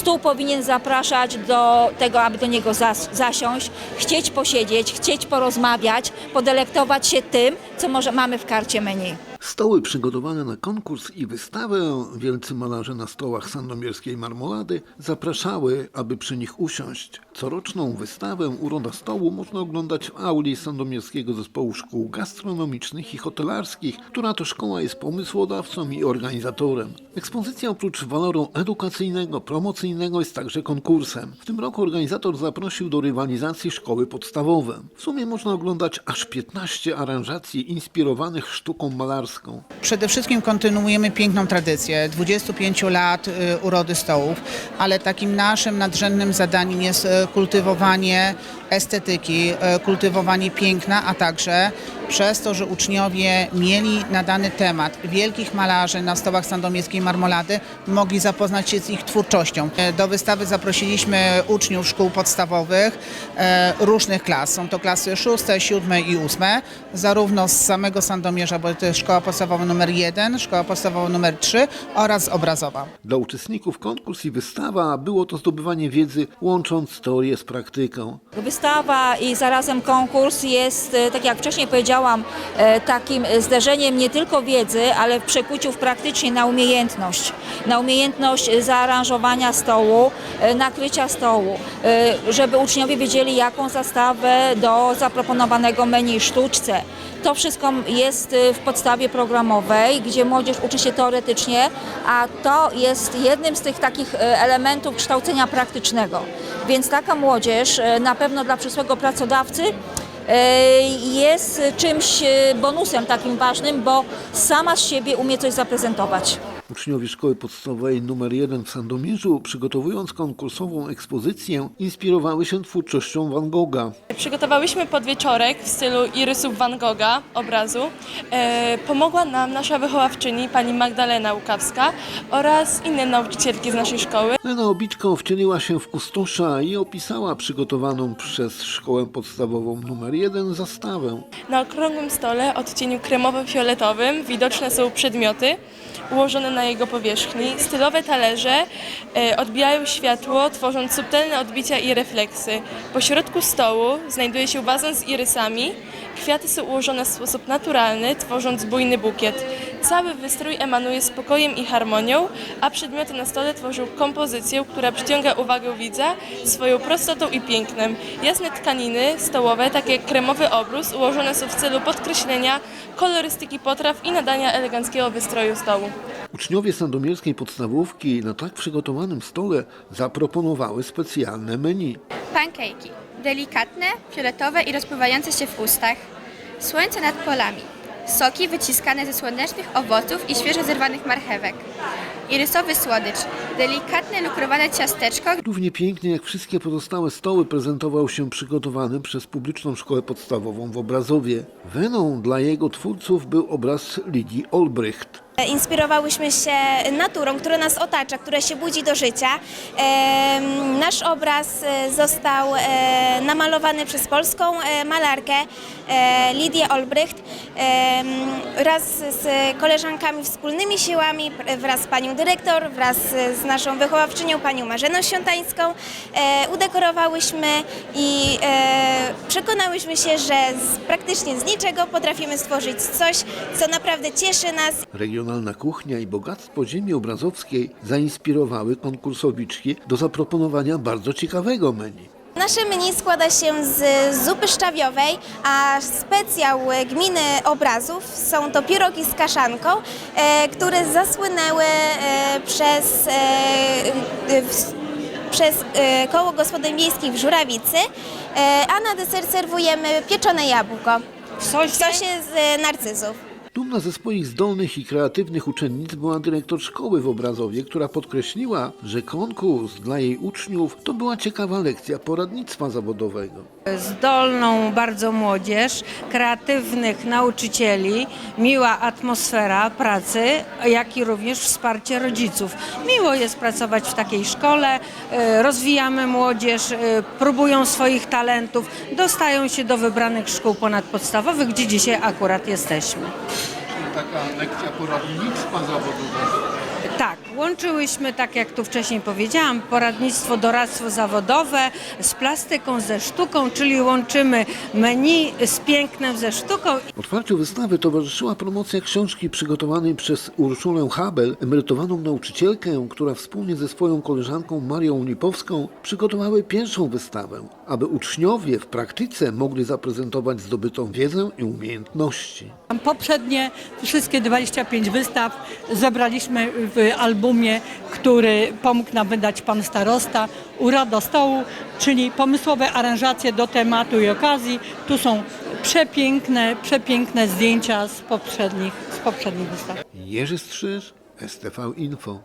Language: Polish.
Stół powinien zapraszać do tego, aby do niego zas- zasiąść, chcieć posiedzieć, chcieć porozmawiać, podelektować się tym, co może mamy w karcie menu. Stoły przygotowane na konkurs i wystawę wielcy malarze na stołach sandomierskiej marmolady zapraszały, aby przy nich usiąść. Coroczną wystawę Uroda Stołu można oglądać w auli Sandomierskiego Zespołu Szkół Gastronomicznych i Hotelarskich, która to szkoła jest pomysłodawcą i organizatorem. Ekspozycja oprócz waloru edukacyjnego, promocyjnego jest także konkursem. W tym roku organizator zaprosił do rywalizacji szkoły podstawowe. W sumie można oglądać aż 15 aranżacji inspirowanych sztuką malarską. Przede wszystkim kontynuujemy piękną tradycję. 25 lat y, urody stołów, ale takim naszym nadrzędnym zadaniem jest y, kultywowanie estetyki, y, kultywowanie piękna, a także przez to, że uczniowie mieli na dany temat wielkich malarzy na stołach sandomierskiej marmolady, mogli zapoznać się z ich twórczością. E, Do wystawy zaprosiliśmy uczniów szkół podstawowych e, różnych klas. Są to klasy szóste, siódme i ósme, zarówno z samego Sandomierza, bo to jest szkoła podstawowa numer 1, szkoła podstawowa numer 3 oraz obrazowa. Dla uczestników konkurs i wystawa było to zdobywanie wiedzy łącząc teorię z praktyką. Wystawa i zarazem konkurs jest, e, tak jak wcześniej powiedziałam, e, takim zderzeniem nie tylko wiedzy, ale w przekuciu w praktycznie na umiejętność. Na umiejętność zaaranżowania stołu, e, nakrycia stołu, żeby uczniowie wiedzieli, jaką zastawę do zaproponowanego menu sztuczce. To wszystko jest w podstawie programowej, gdzie młodzież uczy się teoretycznie, a to jest jednym z tych takich elementów kształcenia praktycznego. Więc taka młodzież e, na pewno dla przyszłego pracodawcy e, jest czymś e, bonusem takim ważnym, bo sama z siebie umie coś zaprezentować. Uczniowie szkoły podstawowej nr 1 w Sandomierzu, przygotowując konkursową ekspozycję, inspirowały się twórczością Van Gogha. Przygotowałyśmy podwieczorek w stylu irysów Van Gogha, obrazu. E, pomogła nam nasza wychowawczyni, pani Magdalena Łukawska oraz inne nauczycielki z naszej szkoły. Lena Obiczko wcieliła się w kustosza i opisała przygotowaną przez szkołę podstawową nr 1 zastawę. Na okrągłym stole odcieniu kremowo-fioletowym widoczne są przedmioty ułożone na jego powierzchni. Stylowe talerze e, odbijają światło, tworząc subtelne odbicia i refleksy. Po środku stołu znajduje się wazon z irysami. Kwiaty są ułożone w sposób naturalny, tworząc bujny bukiet. Cały wystrój emanuje spokojem i harmonią, a przedmioty na stole tworzą kompozycję, która przyciąga uwagę widza swoją prostotą i pięknem. Jasne tkaniny stołowe, takie jak kremowy obrus, ułożone są w celu podkreślenia kolorystyki potraw i nadania eleganckiego wystroju stołu. Uczniowie sandomierskiej podstawówki na tak przygotowanym stole zaproponowały specjalne menu. Pankejki. Delikatne, fioletowe i rozpływające się w ustach. Słońce nad polami. Soki wyciskane ze słonecznych owoców i świeżo zerwanych marchewek. Irysowy słodycz. Delikatne lukrowane ciasteczko, Równie pięknie jak wszystkie pozostałe stoły prezentował się przygotowany przez publiczną szkołę podstawową w Obrazowie. Weną dla jego twórców był obraz Lidii Olbrycht. Inspirowałyśmy się naturą, która nas otacza, która się budzi do życia. Em, Nasz obraz e, został e, namalowany przez polską e, malarkę e, Lidię Olbrycht wraz z koleżankami wspólnymi siłami, wraz z panią dyrektor, wraz z naszą wychowawczynią, panią Marzeną Świątańską. E, Udekorowałyśmy i e, przekonałyśmy się, że praktycznie z niczego potrafimy stworzyć coś, co naprawdę cieszy nas Regionalna kuchnia i bogactwo ziemi obrazowskiej zainspirowały konkursowiczki do zaproponowania bardzo ciekawego menu. Nasze menu składa się z zupy szczawiowej, a specjał gminy obrazów są to pierogi z kaszanką, e, które zasłynęły e, przez, e, w, przez e, koło gospodyń wiejskich w Żurawicy, e, a na deser serwujemy pieczone jabłko w sosie z e, narcyzów. Dumna ze swoich zdolnych i kreatywnych uczennic była dyrektor szkoły w Obrazowie, która podkreśliła, że konkurs dla jej uczniów to była ciekawa lekcja poradnictwa zawodowego. zdolną bardzo młodzież, kreatywnych nauczycieli, miła atmosfera pracy, jak i również wsparcie rodziców. Miło jest pracować w takiej szkole, e, rozwijamy młodzież, e, próbują swoich talentów, dostają się do wybranych szkół ponadpodstawowych, gdzie dzisiaj akurat jesteśmy. Taka lekcja poradnictwa zawodowego. Łączyłyśmy, tak jak tu wcześniej powiedziałam, poradnictwo, doradztwo zawodowe z plastyką, ze sztuką, czyli łączymy menu z pięknem, ze sztuką Otwarciu wystawy towarzyszyła promocja książki przygotowanej przez Urszulę Habel, emerytowaną nauczycielkę, która wspólnie ze swoją koleżanką Marią Lipowską przygotowały pierwszą wystawę, aby uczniowie w praktyce mogli zaprezentować zdobytą wiedzę i umiejętności. Poprzednie wszystkie 25 wystaw zebraliśmy w albumie, który pomógł nam wydać pan starosta Uroda Stołu, czyli pomysłowe aranżacje do tematu i okazji. Tu są przepiękne, przepiękne zdjęcia z poprzednich, z poprzednich wystaw. Jerzy Strzyż, STV Info.